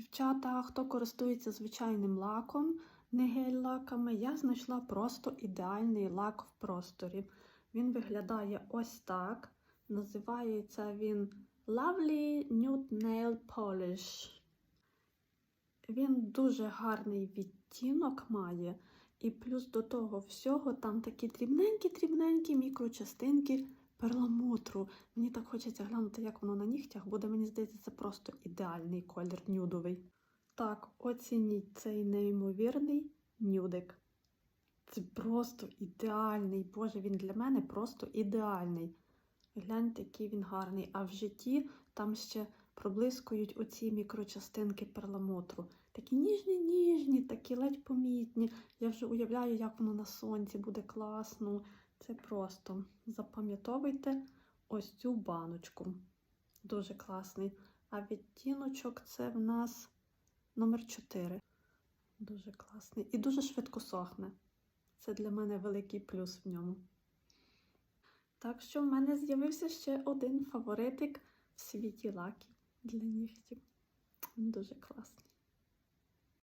Дівчата, хто користується звичайним лаком, не гель-лаками, я знайшла просто ідеальний лак в просторі. Він виглядає ось так. Називається він Lovely Nude Nail Polish. Він дуже гарний відтінок має, і плюс до того всього там такі дрібненькі-дрібненькі мікрочастинки перламутру. Мені так хочеться глянути, як воно на нігтях буде. Мені здається, це просто ідеальний колір нюдовий. Так, оцініть цей неймовірний нюдик. Це просто ідеальний. Боже, він для мене просто ідеальний. Гляньте, який він гарний. А в житті там ще проблискують оці мікрочастинки перламутру. Такі ніжні-ніжні, такі ледь помітні. Я вже уявляю, як воно на сонці буде класно. Це просто запам'ятовуйте ось цю баночку. Дуже класний. А відтіночок це в нас номер 4. Дуже класний. І дуже швидко сохне. Це для мене великий плюс в ньому. Так що в мене з'явився ще один фаворитик в світі лаків для нігтів. Дуже класний.